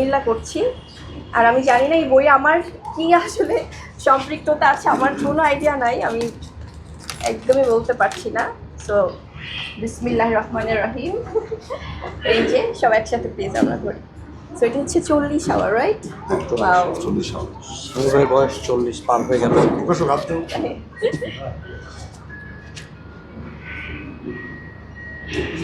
বিসমিল্লা করছি। আর আমি জানি না এই বই আমার কি আসলে সম্পৃক্ততা আছে আমার কোনো আইডিয়া নাই আমি একদমই বলতে পারছি না। সো বিসমিল্লাহ রহমানের রহিম। এই যে সব একসাথে প্লিজ আমরা করি সো এটা হচ্ছে চল্লিশ আওয়ার রাইট. চল্লিশ বয়স চল্লিশ পার হয়ে গেল।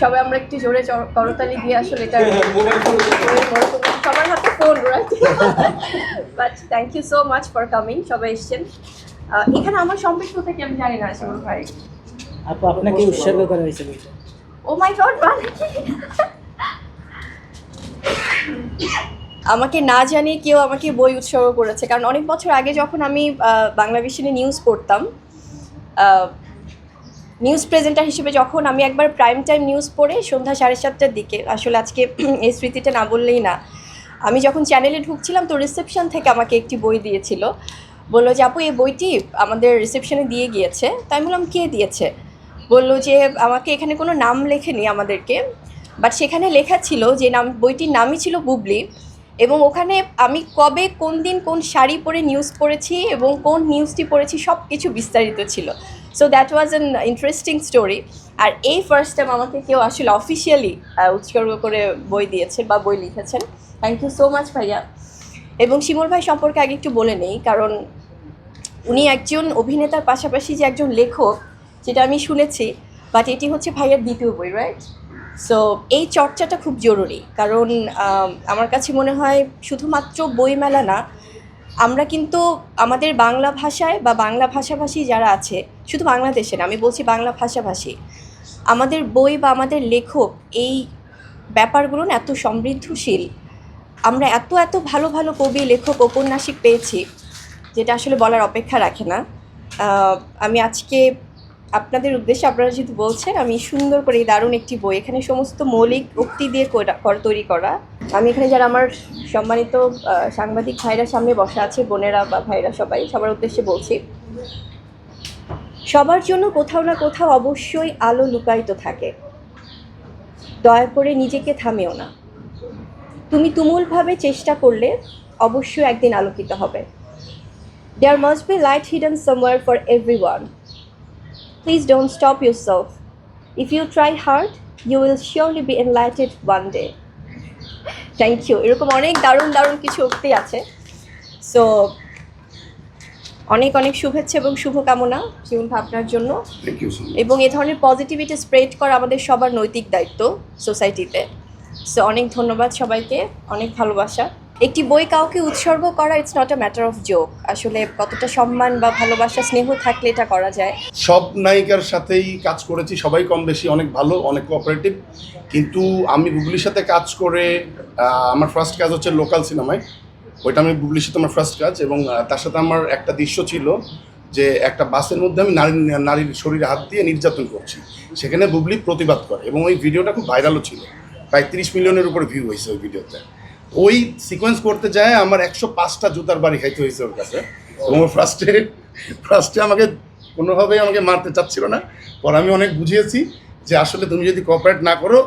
সবাই আমরা একটু জোরে করতালি দিয়ে আসলে এটা সবার হাতে phone right but thank you so much for coming সবাই এসছেন। এখানে আমার সম্পৃক্ততা কি আমি জানি না শিমুল ভাই। আপু আপনাকে উৎসর্গ করা হয়েছে ও মাই গড আমাকে না জানিয়ে কেউ আমাকে বই উৎসর্গ করেছে কারণ অনেক বছর আগে যখন আমি বাংলা ভিশনে নিউজ পড়তাম নিউজ প্রেজেন্টার হিসেবে যখন আমি একবার প্রাইম টাইম নিউজ পড়ে সন্ধ্যা সাড়ে সাতটার দিকে, আসলে আজকে এই স্মৃতিটা না বললেই না। আমি যখন চ্যানেলে ঢুকছিলাম তো রিসেপশন থেকে আমাকে একটি বই দিয়েছিল। বলল যে, আপু, এই বইটি আমাদের রিসেপশনে দিয়ে গিয়েছে। তাই বললাম, কে দিয়েছে? বলল যে, আমাকে এখানে কোনো নাম লেখেনি আমাদেরকে। বাট সেখানে লেখা ছিল যে, নাম, বইটির নামই ছিল বুবলি। এবং ওখানে আমি কবে, কোন দিন, কোন শাড়ি পরে নিউজ পড়েছি এবং কোন নিউজটি পড়েছি সব কিছু বিস্তারিত ছিল। So that was an interesting story আর এই ফার্স্ট টাইম আমাকে কেউ আসলে অফিসিয়ালি উৎসর্গ করে বই দিয়েছে বা বই লিখেছেন। থ্যাংক ইউ সো মাচ ভাইয়া। এবং শিমুল ভাই সম্পর্কে আগে একটু বলে নেই, কারণ উনি একজন অভিনেতার পাশাপাশি যে একজন লেখক, যেটা আমি শুনেছি বাট এটি হচ্ছে ভাইয়ার দ্বিতীয় বই রাইট সো এই চর্চাটা খুব জরুরি, কারণ আমার কাছে মনে হয় শুধুমাত্র বইমেলা না আমরা কিন্তু আমাদের বাংলা ভাষায় বা বাংলা ভাষাভাষী যারা আছে, শুধু বাংলাদেশে না, আমি বলছি বাংলা ভাষাভাষী, আমাদের বই বা আমাদের লেখক এই ব্যাপারগুলো এত সমৃদ্ধশীল। আমরা এত এত ভালো ভালো কবি, লেখক, ঔপন্যাসিক পেয়েছি, যেটা আসলে বলার অপেক্ষা রাখে না। আমি আজকে আপনাদের উদ্দেশ্যে আপনারা যেহেতু বলছেন, আমি সুন্দর করে দারুণ একটি বই, এখানে সমস্ত মৌলিক উক্তি দিয়ে তৈরি করা। আমি এখানে যারা আমার সম্মানিত সাংবাদিক ভাইরা সামনে বসা আছে বোনেরা বা ভাইরা সবাই সবার উদ্দেশ্যে বলছি সবার জন্য কোথাও না কোথাও অবশ্যই আলো লুকায়িত থাকে দয়া করে নিজেকে থামিও না তুমি তুমুলভাবে চেষ্টা করলে অবশ্যই একদিন আলোকিত হবে There must be light hidden somewhere for please Please don't stop yourself. If you try hard, you will surely be enlightened one day. Thank you এরকম অনেক দারুণ দারুণ কিছু উক্তি আছে। সো অনেক অনেক শুভেচ্ছা এবং শুভকামনা জীবন ভাবনার জন্য। এবং এ ধরনের পজিটিভিটি স্প্রেড করা আমাদের সবার নৈতিক দায়িত্ব সোসাইটিতে সো অনেক ধন্যবাদ সবাইকে। অনেক ভালোবাসা। একটি বই কাউকে উৎসর্গ করা it's not a matter of joke আসলে কতটা সম্মান বা ভালোবাসা, স্নেহ থাকলে এটা করা যায়। সব নায়িকার সাথেই কাজ করেছি, সবাই কম বেশি, অনেক ভালো, অনেক কোঅপারেটিভ কিন্তু আমি বুবলির সাথে কাজ করে আমার ফার্স্ট কাজ হচ্ছে লোকাল সিনেমায় ওইটা আমি বুবলির সাথে আমার ফার্স্ট কাজ এবং তার সাথে আমার একটা দৃশ্য ছিল যে একটা বাসের মধ্যে আমি নারী, নারীর শরীরে হাত দিয়ে নির্যাতন করছি। সেখানে বুবলি প্রতিবাদ করে এবং ওই ভিডিওটা খুব ভাইরালও ছিল। প্রায় তিরিশ মিলিয়নের উপরে ভিউ হয়েছে ওই ভিডিওতে। ওই সিকোয়েন্স করতে যায়, আমার একশো পাঁচটা জুতার বাড়ি খাইতে হয়েছে ওর কাছে। এবং ফার্স্টে ফার্স্টে আমাকে কোনোভাবেই আমাকে মারতে চাচ্ছিল না। পর আমি অনেক বুঝিয়েছি যে আসলে তুমি যদি কোঅপারেট না করো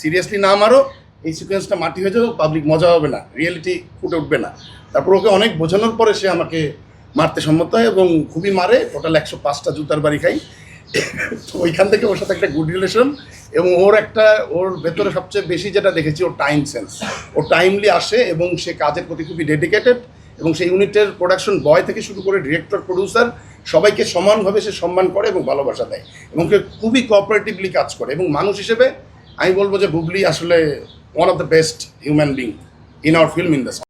সিরিয়াসলি না মারো, এই সিকোয়েন্সটা মাটি হয়ে যাবে পাবলিক মজা হবে না রিয়েলিটি ফুটে উঠবে না। তারপর ওকে অনেক বোঝানোর পরে সে আমাকে মারতে সম্মত হয় এবং খুবই মারে। টোটাল একশো পাঁচটা জুতার বাড়ি খাই। তো ওইখান থেকে ওর সাথে একটা গুড রিলেশন এবং ওর একটা, ওর ভেতরে সবচেয়ে বেশি যেটা দেখেছি, ওর টাইম সেন্স ও টাইমলি আসে এবং সে কাজের প্রতি খুবই ডেডিকেটেড এবং সেই ইউনিটের প্রোডাকশন বয় থেকে শুরু করে ডিরেক্টর প্রডিউসার সবাইকে সমানভাবে সে সম্মান করে এবং ভালোবাসা দেয় এবং সে খুবই কোঅপারেটিভলি কাজ করে এবং মানুষ হিসেবে আমি বলব যে বুবলি আসলে one of the best human being in our film industry